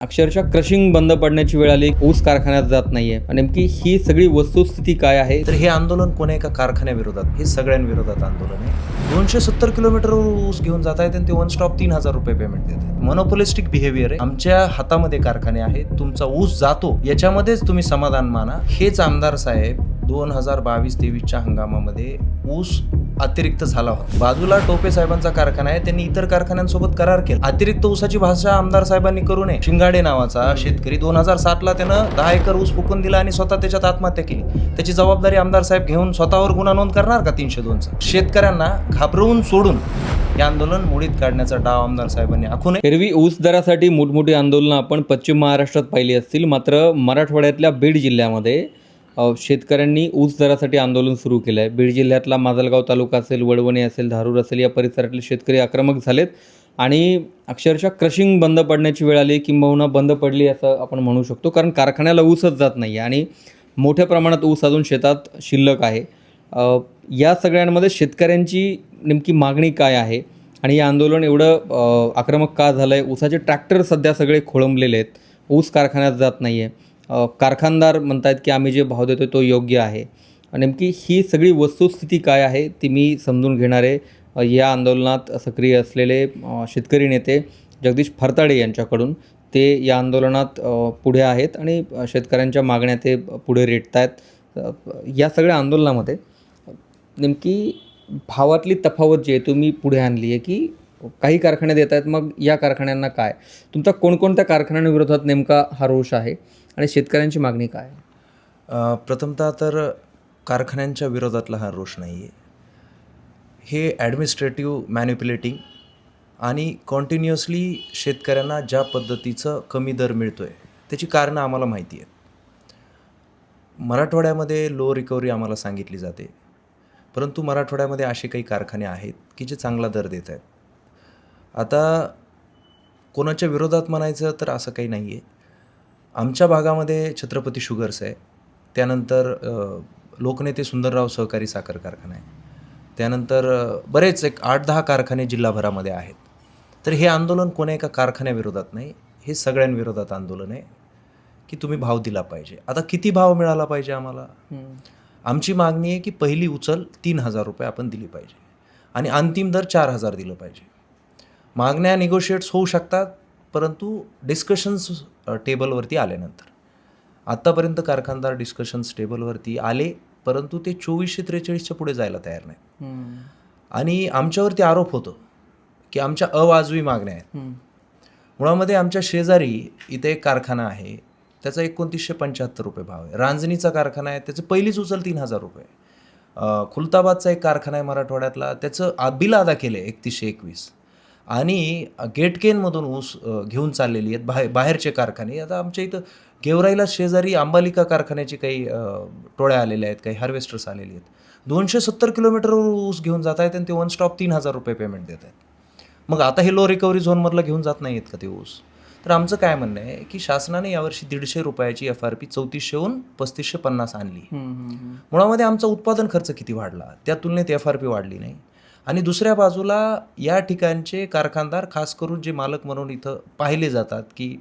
अक्षरशः क्रशिंग बंद पडण्याची वेळ आली ऊस कारखान्यात जात नाहीये. आणि नेमकी ही सगळी वस्तुस्थिती काय आहे? तर हे आंदोलन कोणा एका कारखान्याविरोधात. हे सगळ्यांविरोधात आंदोलन आहे. दोनशे सत्तर किलोमीटर ऊस घेऊन जात आहेत आणि ते वन स्टॉप तीन हजार रुपये पेमेंट देत आहेत. मोनोपोलिस्टिक बिहेवियर आहे. आमच्या हातामध्ये कारखाने आहेत. तुमचा ऊस जातो. याच्यामध्येच तुम्ही समाधान माना. हेच आमदार साहेब दोन हजार बावीस तेवीसच्या हंगामामध्ये ऊस अतिरिक्त झाला. होता बाजूला टोपे साहेबांचा कारखाना आहे. त्यांनी इतर कारखान्यांसोबत करार केला. अतिरिक्त ऊसाची भाषा आमदार साहेबांनी करू नये. शिंगाडे नावाचा शेतकरी दोन हजार सातला त्यानं दहा एकर ऊस फुकून दिला आणि स्वतः त्याच्यात आत्महत्या केली. त्याची जबाबदारी आमदार साहेब घेऊन स्वतःवर गुन्हा नोंद करणार का तीनशे दोनचा? शेतकऱ्यांना घाबरवून सोडून हे आंदोलन मोडीत काढण्याचा डाव आमदार साहेबांनी आखू नये. एरवी ऊस दरासाठी मोठमोठी आंदोलनं आपण पश्चिम महाराष्ट्रात पाहिली असतील. मात्र मराठवाड्यातल्या बीड जिल्ह्यामध्ये शेतकऱ्यांनी ऊस दरासाठी आंदोलन सुरू केलं आहे बीड जिल्ह्यातला माजलगाव तालुका असेल वडवणी असेल धारूर असेल या परिसरातले शेतकरी आक्रमक झालेत. आणि अक्षरशः क्रशिंग बंद पडण्याची वेळ आली किंबहुना बंद पडली असं आपण म्हणू शकतो. कारण कारखान्याला ऊसच जात नाही आहे आणि मोठ्या प्रमाणात ऊस अजून शेतात शिल्लक आहे. या सगळ्यांमध्ये शेतकऱ्यांची नेमकी मागणी काय आहे? आणि हे आंदोलन एवढं आक्रमक का झालं आहे ऊसाचे ट्रॅक्टर सध्या सगळे खोळंबलेले आहेत. ऊस कारखान्यात जात नाही आहे कारखानदार म्हणतात की आम्ही जे भाव देतो तो योग्य आहे. नेमकी ही सगळी वस्तुस्थिती काय आहे ती मी समजून घेणार आहे. या आंदोलनात सक्रिय असलेले शेतकरी नेते जगदीश फरताडे यांच्याकडून ते या आंदोलनात पुढे आहेत आणि शेतकऱ्यांच्या मागण्या ते पुढे रेटत आहेत या सगळ्या आंदोलनामध्ये नेमकी भावातली तफावत जी आहे तुम्ही पुढे आणली आहे की काही कारखाने देत आहेत मग या कारखान्यांना काय? तुमचा कोणकोणत्या कारखान्यांविरोधात नेमका हा रोष आहे? आणि शेतकऱ्यांची मागणी काय? प्रथमतः तर कारखान्यांच्या विरोधातला हा रोष नाही आहे हे ॲडमिनिस्ट्रेटिव्ह मॅन्युप्युलेटिंग आणि कॉन्टिन्युअसली शेतकऱ्यांना ज्या पद्धतीचं कमी दर मिळतो आहे त्याची कारणं आम्हाला माहिती आहेत. मराठवाड्यामध्ये लो रिकव्हरी आम्हाला सांगितली जाते. परंतु मराठवाड्यामध्ये असे काही कारखाने आहेत की जे चांगला दर देत आहेत. आता कोणाच्या विरोधात म्हणायचं तर असं काही नाही आहे आमच्या भागामध्ये छत्रपती शुगर्स आहे. त्यानंतर लोकनेते सुंदरराव सहकारी साखर कारखाना आहे. त्यानंतर बरेच एक आठ दहा कारखाने जिल्हाभरामध्ये आहेत. तर हे आंदोलन कोण्या एका कारखान्याविरोधात नाही हे सगळ्यांविरोधात आंदोलन आहे की तुम्ही भाव दिला पाहिजे. आता किती भाव मिळाला पाहिजे आम्हाला? आमची मागणी आहे की पहिली उचल तीन हजार रुपये आपण दिली पाहिजे आणि अंतिम दर चार हजार दिलं पाहिजे. मागण्या निगोशिएट्स होऊ शकतात परंतु डिस्कशन्स टेबलवरती आल्यानंतर. आत्तापर्यंत कारखानदार डिस्कशन्स टेबलवरती आले परंतु ते चोवीसशे त्रेचाळीसच्या पुढे जायला तयार नाही आणि आमच्यावरती आरोप होतो की आमच्या अवाजवी मागण्या आहेत. मुळामध्ये आमच्या शेजारी इथे एक कारखाना आहे त्याचा एकोणतीसशे पंच्याहत्तर रुपये भाव आहे. रांजणीचा कारखाना आहे त्याचं पहिलीच उचल तीन हजार रुपये खुलताबादचा एक कारखाना आहे मराठवाड्यातला त्याचं बिल अदा केलं आहे एकतीसशे एकवीस. आणि गेटकेनमधून ऊस घेऊन चाललेली आहेत बाहेर बाहेरचे कारखाने. आता आमच्या इथं गेवराईला शेजारी अंबालिका कारखान्याची काही टोळ्या आलेल्या आहेत काही हार्वेस्टर्स आलेली आहेत. दोनशे सत्तर किलोमीटर ऊस घेऊन जात आहेत आणि ते वन स्टॉप तीन हजार रुपये पेमेंट देत आहेत. मग आता हे लो रिकव्हरी झोनमधलं घेऊन जात नाही आहेत का ते ऊस? तर आमचं काय म्हणणं आहे की शासनाने यावर्षी दीडशे रुपयाची एफ आर पी चौतीसशेहून पस्तीसशे पन्नास आणली. मुळामध्ये आमचा उत्पादन खर्च किती वाढला? त्या तुलनेत एफ आर पी वाढली नाही. आणि दुसऱ्या बाजूला या ठिकाणचे कारखानदार खास करून जे मालक म्हणून इथं पाहिले जातात की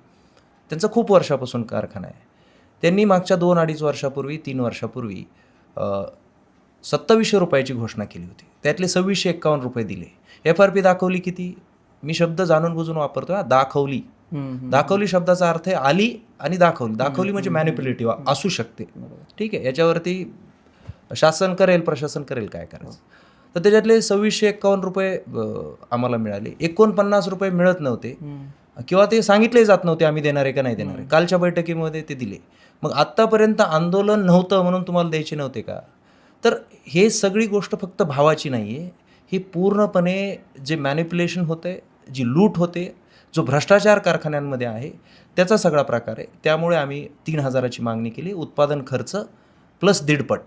त्यांचा खूप वर्षापासून कारखाना आहे. त्यांनी मागच्या दोन अडीच वर्षापूर्वी तीन वर्षापूर्वी सत्तावीसशे रुपयाची घोषणा केली होती. त्यातले सव्वीसशे एक्कावन्न रुपये दिले. एफ आर पी दाखवली किती? मी शब्द जाणून बुजून वापरतो हा दाखवली. दाखवली शब्दाचा अर्थ आहे आली आणि दाखवली. दाखवली म्हणजे मॅनिप्युलेटिव्ह असू शकते. ठीक आहे याच्यावरती शासन करेल प्रशासन करेल काय करायचं? तर त्याच्यातले सव्वीसशे एक्कावन्न रुपये आम्हाला मिळाले. एकोणपन्नास रुपये मिळत नव्हते. किंवा ते सांगितले जात नव्हते आम्ही देणार आहे का नाही देणार. आहे कालच्या बैठकीमध्ये ते दिले. मग आत्तापर्यंत आंदोलन नव्हतं म्हणून तुम्हाला द्यायचे नव्हते का? तर हे सगळी गोष्ट फक्त भावाची नाही आहे ही पूर्णपणे जे मॅनिप्युलेशन होते जी लूट होते जो भ्रष्टाचार कारखान्यांमध्ये आहे त्याचा सगळा प्रकार आहे. त्यामुळे आम्ही तीन हजाराची मागणी केली. उत्पादन खर्च प्लस दीडपट.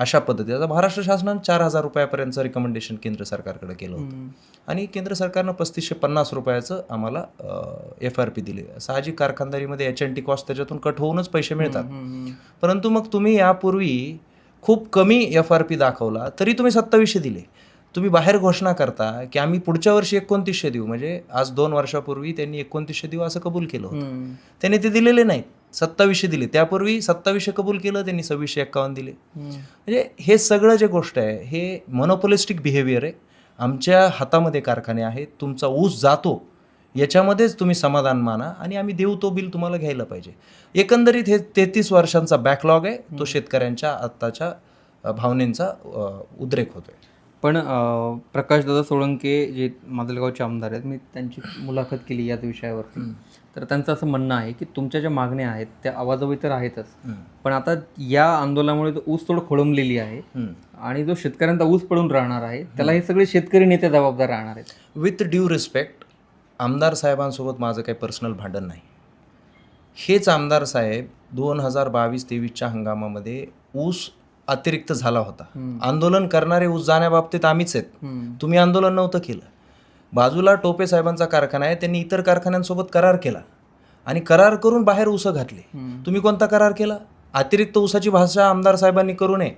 अशा पद्धतीचा आता महाराष्ट्र शासनानं चार हजार रुपयापर्यंतचं रिकमेंडेशन केंद्र सरकारकडे केलं होतं. आणि केंद्र सरकारनं पस्तीसशे पन्नास रुपयाचं आम्हाला एफ आर पी दिले. साहजिक कारखानदारीमध्ये एच एन टी कॉस्ट त्याच्यातून कट होऊनच पैसे मिळतात. परंतु मग तुम्ही यापूर्वी खूप कमी एफ आर पी दाखवला तरी तुम्ही सत्तावीसशे दिले. तुम्ही बाहेर घोषणा करता की आम्ही पुढच्या वर्षी एकोणतीसशे देऊ. म्हणजे आज दोन वर्षापूर्वी त्यांनी एकोणतीसशे देऊ असं कबूल केलं होतं. त्यांनी ते दिलेले नाहीत. सत्तावीसशे दिले. त्यापूर्वी सत्तावीसशे कबूल केलं त्यांनी सव्वीसशे एक्कावन्न दिले. म्हणजे हे सगळं जे गोष्ट आहे हे मोनोपोलिस्टिक बिहेवियर आहे. आमच्या हातामध्ये कारखाने आहेत तुमचा ऊस जातो याच्यामध्येच तुम्ही समाधान माना आणि आम्ही देऊ तो बिल तुम्हाला घ्यायला पाहिजे. एकंदरीत हे तेहतीस वर्षांचा बॅकलॉग आहे तो शेतकऱ्यांच्या आत्ताच्या भावनेंचा उद्रेक होतोय. पण प्रकाशदादा सोळंके जे माजलगावचे आमदार आहेत मी त्यांची मुलाखत केली याच विषयावरती. तर त्यांचं असं म्हणणं आहे की तुमच्या ज्या मागण्या आहेत त्या आवाजवी तर आहेतच. पण आता या आंदोलनामुळे जो ऊस तोड खोळंबलेली आहे. आणि जो शेतकऱ्यांचा ऊस पडून राहणार आहे त्याला हे सगळे शेतकरी नेते जबाबदार राहणार आहेत. विथ ड्यू रिस्पेक्ट आमदार साहेबांसोबत माझं काही पर्सनल भांडण नाही. हेच आमदार साहेब दोन हजार बावीस तेवीसच्या हंगामामध्ये ऊस अतिरिक्त झाला होता. आंदोलन करणारे ऊस जाण्याबाबतीत आम्हीच आहेत. तुम्ही आंदोलन नव्हतं केलं. बाजूला टोपे साहेबांचा कारखाना आहे त्यांनी इतर कारखान्यांसोबत करार केला. आणि करार करून बाहेर ऊसं घातले. तुम्ही कोणता करार केला? अतिरिक्त ऊसाची भाषा आमदार साहेबांनी करू नये.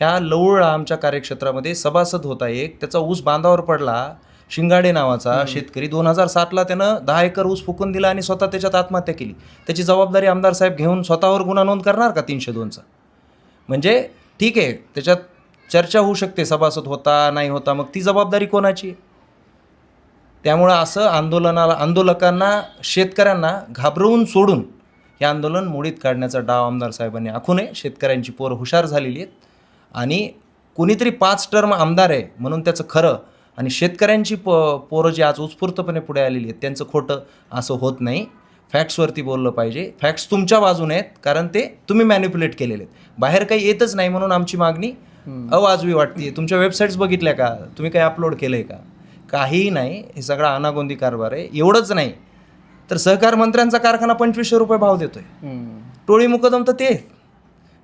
ह्या लवळ आमच्या कार्यक्षेत्रामध्ये सभासद होता एक. त्याचा ऊस बांधावर पडला. शिंगाडे नावाचा शेतकरी. दोन हजार सातला त्यानं दहा एकर ऊस फुकून दिला आणि स्वतः त्याच्यात आत्महत्या केली. त्याची जबाबदारी आमदार साहेब घेऊन स्वतःवर गुन्हा नोंद करणार का तीनशे दोनचा? म्हणजे ठीक आहे त्याच्यात चर्चा होऊ शकते सभासद होता नाही होता. मग ती जबाबदारी कोणाची त्यामुळं असं आंदोलनाला आंदोलकांना शेतकऱ्यांना घाबरवून सोडून हे आंदोलन मोडीत काढण्याचा डाव आमदार साहेबांनी आखू नये. शेतकऱ्यांची पोरं हुशार झालेली आहेत. आणि कुणीतरी पाच टर्म आमदार आहे म्हणून त्याचं खरं आणि शेतकऱ्यांची प पोरं जी आज उत्स्फूर्तपणे पुढे आलेली आहेत त्यांचं खोटं असं होत नाही. फॅक्ट्सवरती बोललं पाहिजे. फॅक्ट्स तुमच्या बाजूने आहेत कारण ते तुम्ही मॅन्युप्युलेट केलेले आहेत. बाहेर काही येतच नाही म्हणून आमची मागणी अवाजवी वाटते तुमच्या वेबसाईट्स बघितल्या का? तुम्ही काही अपलोड केलं आहे का? काहीही नाही हे सगळा अनागोंदी कारभार आहे. एवढंच नाही तर सहकार मंत्र्यांचा कारखाना पंचवीसशे रुपये भाव देतोय. टोळी मुकदम तर ते.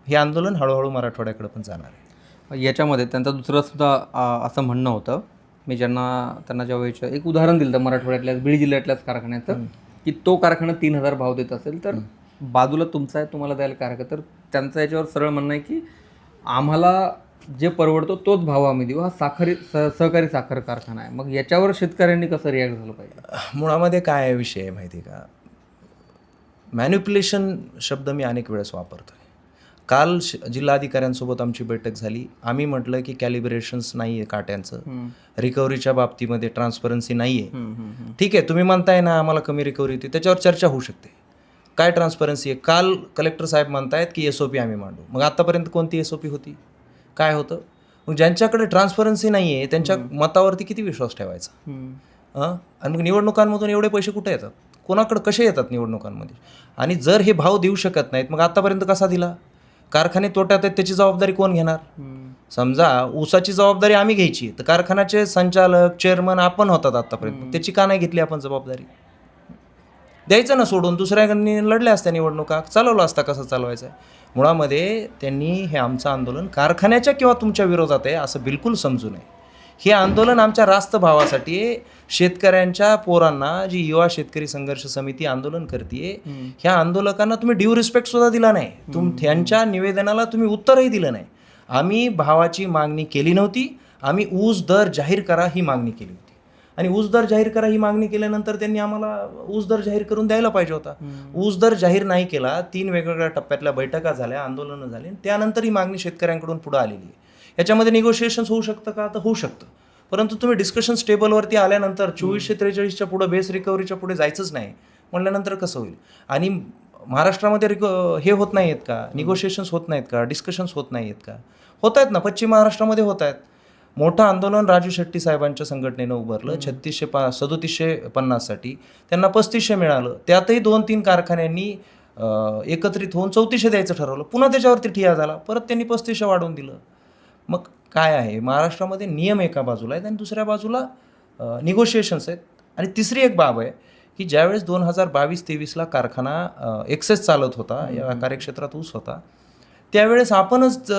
हे आंदोलन हळूहळू मराठवाड्याकडे पण जाणार आहे. याच्यामध्ये त्यांचं दुसरं सुद्धा असं म्हणणं होतं. मी ज्यांना त्यांना जेव्हा विचार एक उदाहरण दिलं मराठवाड्यातल्या बीड जिल्ह्यातल्याच कारखान्याचं की तो कारखाना तीन हजार भाव देत असेल तर बाजूला तुमचा आहे तुम्हाला द्यायला कारखाना तर त्यांचं याच्यावर सरळ म्हणणं आहे की आम्हाला जे परवडतो तोच भाव आम्ही देऊ. हा साखरी स सहकारी साखर कारखाना आहे. मग याच्यावर शेतकऱ्यांनी कसं रिॲक्ट झालं पाहिजे? मुळामध्ये काय विषय आहे माहिती आहे का? मॅन्युप्युलेशन शब्द मी अनेक वेळेस वापरतोय. काल जिल्हाधिकाऱ्यांसोबत आमची बैठक झाली. आम्ही म्हटलं की कॅलिब्रेशन्स नाही आहे काट्यांचं रिकव्हरीच्या बाबतीमध्ये ट्रान्सपरन्सी नाही आहे ठीक आहे तुम्ही म्हणताय ना आम्हाला कमी रिकव्हरी होती. त्याच्यावर चर्चा होऊ शकते. काय ट्रान्सपरन्सी आहे? काल कलेक्टर साहेब म्हणतायत की एस ओ पी आम्ही मांडू. मग आतापर्यंत कोणती एस ओ पी होती? काय होतं? मग ज्यांच्याकडे ट्रान्सपरन्सी नाही आहे त्यांच्या मतावरती किती विश्वास ठेवायचा? हं? आणि मग निवडणुकांमधून एवढे पैसे कुठे येतात? कोणाकडे कसे येतात निवडणुकांमध्ये? आणि जर हे भाव देऊ शकत नाहीत मग आतापर्यंत कसा दिला? कारखाने तोट्यात आहेत त्याची जबाबदारी कोण घेणार? समजा ऊसाची जबाबदारी आम्ही घ्यायची तर कारखान्याचे संचालक चेअरमन आपण होतात आतापर्यंत. त्याची का नाही घेतली आपण जबाबदारी? द्यायचं ना सोडून. दुसऱ्यांनी लढल्या असत्या निवडणुका. चालवलं असता कसं चालवायचं? आहे मुळामध्ये त्यांनी हे आमचं आंदोलन कारखान्याच्या किंवा तुमच्या विरोधात आहे असं बिलकुल समजू नये. हे आंदोलन आमच्या रास्त भावासाठी. शेतकऱ्यांच्या पोरांना जी युवा शेतकरी संघर्ष समिती आंदोलन करते ह्या आंदोलकांना तुम्ही ड्यू रिस्पेक्ट सुद्धा दिला नाही. तुम त्यांच्या निवेदनाला तुम्ही उत्तरही दिलं नाही. आम्ही भावाची मागणी केली नव्हती. आम्ही ऊस दर जाहीर करा ही मागणी केली होती. आणि ऊस दर जाहीर करा ही मागणी केल्यानंतर त्यांनी आम्हाला ऊस दर जाहीर करून द्यायला पाहिजे होता. ऊस दर जाहीर नाही केला तीन वेगवेगळ्या टप्प्यातल्या बैठका झाल्या आंदोलनं झाली त्यानंतर ही मागणी शेतकऱ्यांकडून पुढे आलेली आहे. याच्यामध्ये निगोशिएशन्स होऊ शकतं का? तर होऊ शकतं. परंतु तुम्ही डिस्कशन टेबलवरती आल्यानंतर चोवीसशे त्रेचाळीसच्या पुढे बेस रिकव्हरीच्या पुढे जायचंच नाही. म्हटल्यानंतर कसं होईल? आणि महाराष्ट्रामध्ये रिक हे होत नाही आहेत का? निगोशिएशन्स होत नाहीत का? डिस्कशन्स होत नाही आहेत का? होत आहेत ना. पश्चिम महाराष्ट्रामध्ये होत आहेत मोठं आंदोलन राजू शेट्टी साहेबांच्या संघटनेनं उभारलं. छत्तीसशे पा सदोतीसशे पन्नाससाठी. त्यांना पस्तीसशे मिळालं. त्यातही दोन तीन कारखान्यांनी एकत्रित होऊन चौतीसशे द्यायचं ठरवलं. पुन्हा त्याच्यावरती ठिया झाला. परत त्यांनी पस्तीसशे वाढवून दिलं. मग काय आहे? महाराष्ट्रामध्ये नियम एका बाजूला आहेत आणि दुसऱ्या बाजूला निगोशिएशन्स आहेत. आणि तिसरी एक बाब आहे की ज्यावेळेस दोन हजार बावीस तेवीसला कारखाना एक्सेस चालत होता या कार्यक्षेत्रात ऊस होता त्यावेळेस आपणच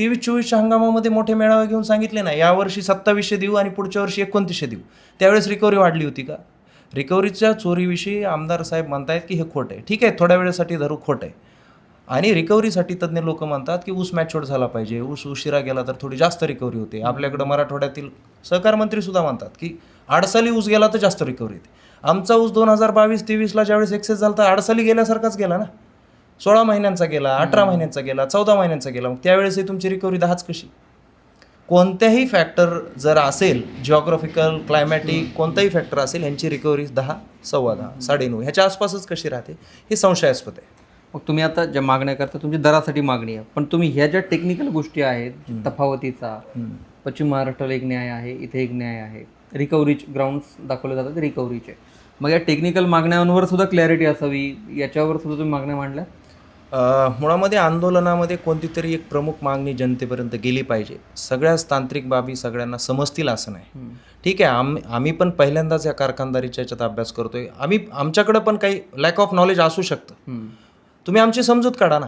तेवीस चोवीसच्या हंगामामध्ये मोठे मेळावे घेऊन सांगितले ना यावर्षी सत्तावीसशे देऊ आणि पुढच्या वर्षी एकोणतीसशे देऊ. त्यावेळेस रिकव्हरी वाढली होती का? रिकव्हरीच्या चोरीविषयी आमदार साहेब म्हणतायत की हे खोट आहे. ठीक आहे थोड्या वेळेसाठी धरू खोट आहे. आणि रिकव्हरीसाठी तज्ज्ञ लोक म्हणतात की ऊस मॅच्युअर झाला पाहिजे ऊस उशिरा गेला तर थोडी जास्त रिकव्हरी होते. आपल्याकडं मराठवाड्यातील सहकार मंत्रीसुद्धा म्हणतात की आडसाली ऊस गेला तर जास्त रिकव्हरी होते. आमचा ऊस दोन हजार बावीस तेवीसला ज्यावेळेस एक्सेस झाला तर आडसाली गेल्यासारखाच गेला ना. सोळा महिन्यांचा गेला अठरा महिन्यांचा गेला चौदा महिन्यांचा गेला मग त्यावेळेसही तुमची रिकव्हरी दहाच कशी? कोणत्याही फॅक्टर जर असेल जिओग्राफिकल क्लायमॅटिक कोणताही फॅक्टर असेल ह्यांची रिकव्हरी दहा सव्वा दहा साडेनऊ ह्याच्या आसपासच कशी राहते? हे संशयास्पद आहे. मग तुम्ही आता ज्या मागण्या करता तुमची दरासाठी मागणी आहे. पण तुम्ही ह्या ज्या टेक्निकल गोष्टी आहेत तफावतीचा पश्चिम महाराष्ट्राला एक न्याय आहे इथे एक न्याय आहे. रिकव्हरी ग्राउंड्स दाखवले जातात रिकव्हरीचे मग या टेक्निकल मागण्यांवर सुद्धा क्लॅरिटी असावी याच्यावर सुद्धा तुम्ही मागण्या मांडल्या? मुळामध्ये आंदोलनामध्ये कोणती तरी एक प्रमुख मागणी जनतेपर्यंत गेली पाहिजे. सगळ्याच तांत्रिक बाबी सगळ्यांना समजतील असं नाही. ठीक आहे आम आम्ही पण पहिल्यांदाच या कारखानदारीच्या याच्यात अभ्यास करतोय. आम्ही आमच्याकडं पण काही लॅक ऑफ नॉलेज असू शकतं. तुम्ही आमची समजूत काढा ना.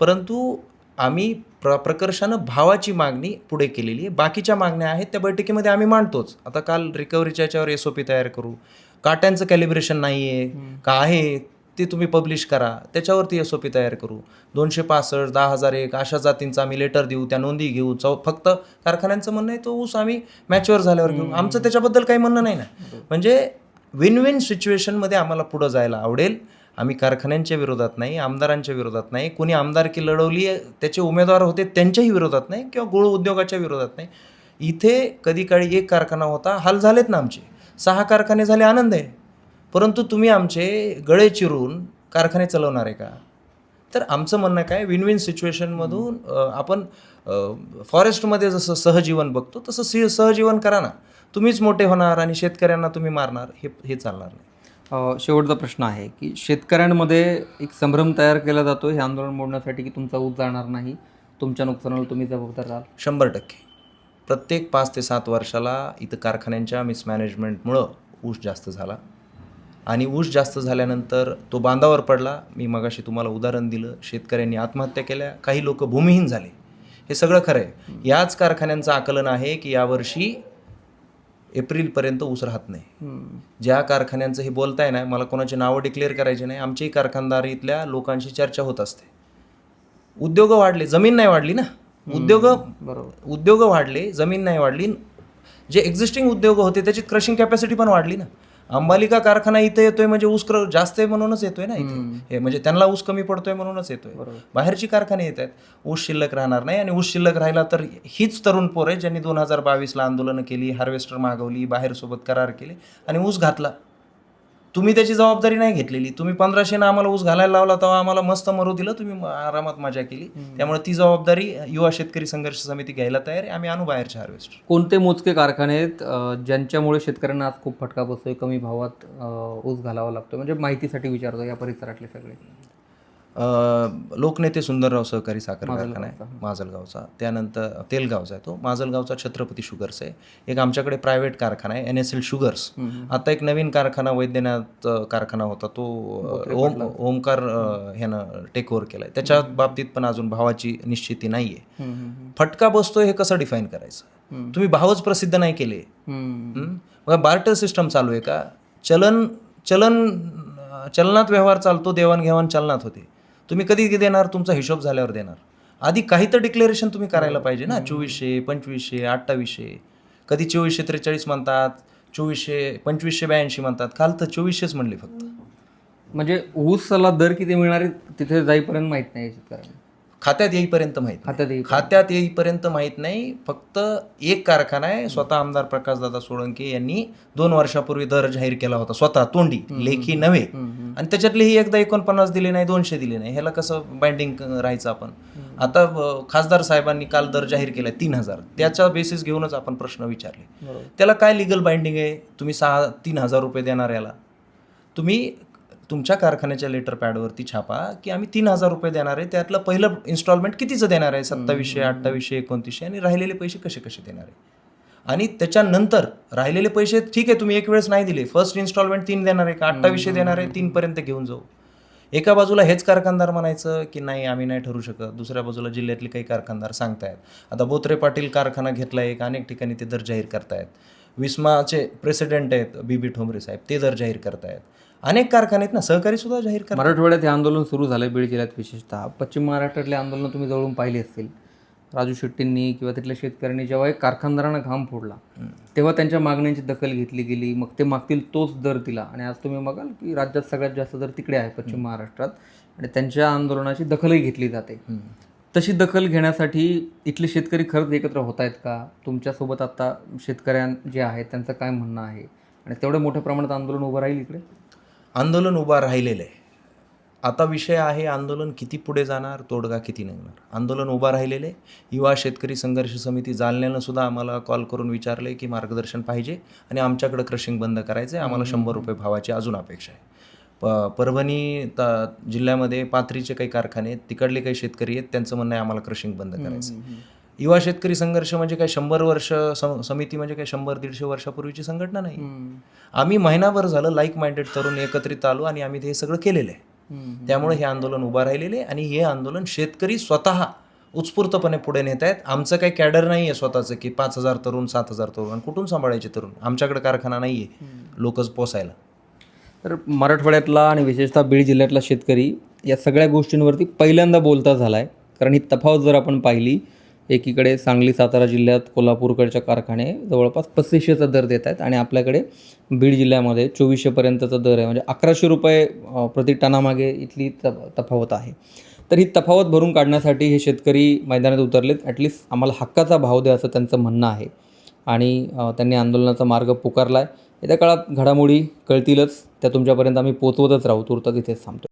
परंतु आम्ही प्र प्रकर्षानं भावाची मागणी पुढे केलेली आहे. बाकीच्या मागण्या आहेत त्या बैठकीमध्ये आम्ही मांडतोच. आता काल रिकव्हरीच्या याच्यावर एस ओ पी तयार करू. काट्यांचं कॅलिब्रेशन नाही आहे का आहे? ते तुम्ही पब्लिश करा. त्याच्यावरती एस ओ पी तयार करू. दोनशे पासष्ट दहा हजार एक अशा जातींचा आम्ही लेटर देऊ त्या नोंदी घेऊ. चौ फक्त कारखान्यांचं म्हणणं आहे तो ऊस आम्ही मॅच्युअर झाल्यावर घेऊ. आमचं त्याच्याबद्दल काही म्हणणं नाही ना. म्हणजे विन विन सिच्युएशनमध्ये आम्हाला पुढं जायला आवडेल. आम्ही कारखान्यांच्या विरोधात नाही आमदारांच्या विरोधात नाही. कोणी आमदारकी लढवली आहे, त्याचे उमेदवार होते त्यांच्याही विरोधात नाही किंवा गुळ उद्योगाच्या विरोधात नाही. इथे कधी काळी एक कारखाना होता हाल झालेत ना आमचे. सहा कारखाने झाले आनंद आहे. परंतु तुम्ही आमचे गळे चिरून कारखाने चालवणार आहे का? तर आमचं म्हणणं काय विन विन सिच्युएशनमधून आपण फॉरेस्टमध्ये जसं सहजीवन बघतो तसं सी सहजीवन करा ना. तुम्हीच मोठे होणार आणि शेतकऱ्यांना तुम्ही मारणार हे हे चालणार नाही. शेवटचा प्रश्न आहे की शेतकऱ्यांमध्ये एक संभ्रम तयार केला जातो हे आंदोलन मोडण्यासाठी की तुमचा ऊस जाणार नाही तुमच्या नुकसानाला तुम्ही जबाबदार राहाल? शंभर टक्के. प्रत्येक पाच ते सात वर्षाला इथं कारखान्यांच्या मिसमॅनेजमेंटमुळं ऊस जास्त झाला. आणि ऊस जास्त झाल्यानंतर तो बांधावर पडला. मी मगाशी तुम्हाला उदाहरण दिलं. शेतकऱ्यांनी आत्महत्या केल्या. काही लोक भूमिहीन झाले. हे सगळं खरं आहे. याच कारखान्यांचं आकलन आहे की यावर्षी एप्रिलपर्यंत ऊस राहत नाही. ज्या कारखान्यांचं हे बोलताय ना मला कोणाची नावं डिक्लेअर करायची नाही. आमची कारखानदारीतल्या लोकांशी चर्चा होत असते. उद्योग वाढले जमीन नाही वाढली ना? उद्योग बरोबर. उद्योग वाढले जमीन नाही वाढली. जे एक्झिस्टिंग उद्योग होते त्याची क्रशिंग कॅपॅसिटी पण वाढली ना? अंबालिका कारखाना इथं येतोय म्हणजे ऊस जास्त आहे म्हणूनच येतोय ना इथे. हे म्हणजे त्यांना ऊस कमी पडतोय म्हणूनच येतोय. बाहेरची कारखाने येत आहेत. ऊस शिल्लक राहणार नाही आणि ऊस शिल्लक राहिला तर हीच तरुण पोर आहे ज्यांनी दोन हजार बावीसला आंदोलनं केली हार्वेस्टर मागवली बाहेर सोबत करार केले आणि ऊस घातला. तुम्ही त्याची जबाबदारी नाही घेतलेली. तुम्ही पंधराशेनं आम्हाला ऊस घालायला लावला तेव्हा आम्हाला मस्त मरू दिलं तुम्ही म- आरामात मजा केली. त्यामुळे ती जबाबदारी युवा शेतकरी संघर्ष समिती घ्यायला तयार आहे. आम्ही आणू बाहेरच्या हार्वेस्टर कोणते मोजके कारखाने आहेत अ, ज्यांच्यामुळे शेतकऱ्यांना आज खूप फटका बसतोय कमी भावात अ, ऊस घालावा लागतोय? म्हणजे माहितीसाठी विचारतो या परिसरातले सगळे. लोकनेते सुंदरराव सहकारी साखर कारखाना आहे माजलगावचा. त्यानंतर तेलगावचा आहे तो. माजलगावचा छत्रपती शुगर्स आहे. एक आमच्याकडे प्रायव्हेट कारखाना आहे एन एस एल शुगर्स. आता एक नवीन कारखाना वैद्यनाथ कारखाना होता तो ओम ओमकार ह्यानं टेक ओव्हर केलाय. त्याच्या बाबतीत पण अजून भावाची निश्चिती नाही आहे फटका बसतोय हे कसं डिफाईन करायचं? तुम्ही भावच प्रसिद्ध नाही केले? मग बार्टर सिस्टम चालू आहे का? चलन चलन चलनात व्यवहार चालतो देवाणघेवाण चलनात होते. तुम्ही कधी देणार तुमचा हिशोब झाल्यावर देणार. आधी काही तर डिक्लेरेशन तुम्ही करायला पाहिजे ना. चोवीसशे पंचवीसशे अठ्ठावीसशे. कधी चोवीसशे त्रेचाळीस म्हणतात चोवीसशे पंचवीसशे ब्याऐंशी म्हणतात. काल तर चोवीसशेच म्हणले फक्त. म्हणजे ऊसला दर किती मिळणार तिथे जाईपर्यंत माहीत नाही शेतकऱ्यांना. खात्यात येईपर्यंत माहीत. खात्यात येईल खात्यात येईपर्यंत माहीत नाही. फक्त एक कारखाना आहे स्वतः आमदार प्रकाशदादा सोळंके यांनी दोन वर्षापूर्वी दर जाहीर केला होता स्वतः तोंडी लेखी नव्हे. आणि त्याच्यातलेही एकदा एकोणपन्नास दिले नाही दोनशे दिले नाही. ह्याला कसं बाइंडिंग राहायचं आपण? आता अं, खासदार साहेबांनी काल दर जाहीर केलाय तीन हजार. त्याच्या बेसिस घेऊनच आपण प्रश्न विचारले. बरोबर. त्याला काय लिगल बाइंडिंग आहे? तुम्ही सहा तीन हजार रुपये देणार याला. तुम्ही तुमच्या कारखान्याच्या लेटर पॅडवरती छापा की आम्ही तीन हजार रुपये देणार आहे. त्यातलं पहिलं इन्स्टॉलमेंट कितीचं देणार आहे? सत्तावीसशे अठ्ठावीसशे एकोणतीसशे आणि राहिलेले पैसे कसे कसे देणार आहे? आणि त्याच्यानंतर राहिलेले पैसे ठीक आहे तुम्ही एक वेळेस नाही दिले. फर्स्ट इन्स्टॉलमेंट तीन देणार आहे का? अठ्ठावीसशे देणार आहे तीनपर्यंत घेऊन जाऊ. एका बाजूला हेच कारखानदार म्हणायचं की नाही आम्ही नाही ठरू शकत. दुसऱ्या बाजूला जिल्ह्यातले काही कारखानदार सांगतायत. आता बोत्रे पाटील कारखाना घेतला एक अनेक ठिकाणी ते दर जाहीर करतायत. विस्माचे प्रेसिडेंट आहेत बी बी ठोंबरे साहेब ते दर जाहीर करतायत. अनेक कारखाने आहेत ना सहकारी सुद्धा जाहीर करा मराठवाड्यात हे आंदोलन सुरू झालं बीड जिल्ह्यात विशेषतः. पश्चिम महाराष्ट्रातले आंदोलनं तुम्ही जवळून पाहिली असतील. राजू शेट्टींनी किंवा तिथल्या शेतकऱ्यांनी जेव्हा एक कारखानदारांना घाम फोडला तेव्हा त्यांच्या मागण्यांची दखल घेतली गेली. मग ते मागतील तोच दर दिला. आणि आज तुम्ही बघाल की राज्यात सगळ्यात जास्त दर तिकडे आहे पश्चिम महाराष्ट्रात. आणि त्यांच्या आंदोलनाची दखलही घेतली जाते. तशी दखल घेण्यासाठी इथले शेतकरी खरंच एकत्र होत आहेत का? तुमच्यासोबत आता शेतकऱ्यां जे आहेत त्यांचं काय म्हणणं आहे? आणि तेवढ्या मोठ्या प्रमाणात आंदोलन उभं राहील इकडे? आंदोलन उभा राहिलेलं आहे. आता विषय आहे आंदोलन किती पुढे जाणार तोडगा किती निघणार? आंदोलन उभा राहिलेले. युवा शेतकरी संघर्ष समिती जालन्यानं सुद्धा आम्हाला कॉल करून विचारले की मार्गदर्शन पाहिजे आणि आमच्याकडे क्रशिंग बंद करायचं आहे आम्हाला शंभर रुपये भावाची अजून अपेक्षा आहे. प परभणी त जिल्ह्यामध्ये पाथरीचे काही कारखाने आहेत तिकडले काही शेतकरी आहेत त्यांचं म्हणणं आहे आम्हाला क्रशिंग बंद करायचं आहे. युवा शेतकरी संघर्ष म्हणजे काय? शंभर वर्ष सम- समिती म्हणजे काय? शंभर दीडशे वर्षापूर्वीची संघटना नाही. आम्ही महिनाभर झालं लाईक माइंडेड तरुण एकत्रित आलो आणि आम्ही ते सगळं केलेलं आहे. त्यामुळे हे आंदोलन उभं राहिलेले आहे आणि हे आंदोलन शेतकरी स्वतः उत्स्फूर्तपणे पुढे नेत आहेत. आमचं काही कॅडर नाही आहे स्वतःचं की पाच हजार तरुण सात हजार तरुण आणि कुठून सांभाळायचे तरुण? आमच्याकडे कारखाना नाही आहे. लोकच पोसायला. तर मराठवाड्यातला आणि विशेषतः बीड जिल्ह्यातला शेतकरी या सगळ्या गोष्टींवरती पहिल्यांदा बोलता झाला आहे कारण ही तफावत जर आपण पाहिली एकीकडे सांगली सातारा जिल्ह्यात कोल्हापूरकडच्या कारखाने जवळपास पस्तीसशेचा दर देत आहेत आणि आपल्याकडे बीड जिल्ह्यामध्ये चोवीसशेपर्यंतचा दर आहे. म्हणजे अकराशे रुपये प्रति टनामागे इथली त तफावत आहे. तर ही तफावत भरून काढण्यासाठी हे शेतकरी मैदानात उतरलेत. ॲटलिस्ट आम्हाला हक्काचा भाव द्या असं त्यांचं म्हणणं आहे. आणि त्यांनी आंदोलनाचा मार्ग पुकारला आहे येत्या काळात घडामोडी कळतीलच. त्या तुमच्यापर्यंत आम्ही पोचवतच राहू. तुर्त तिथेच थांबतो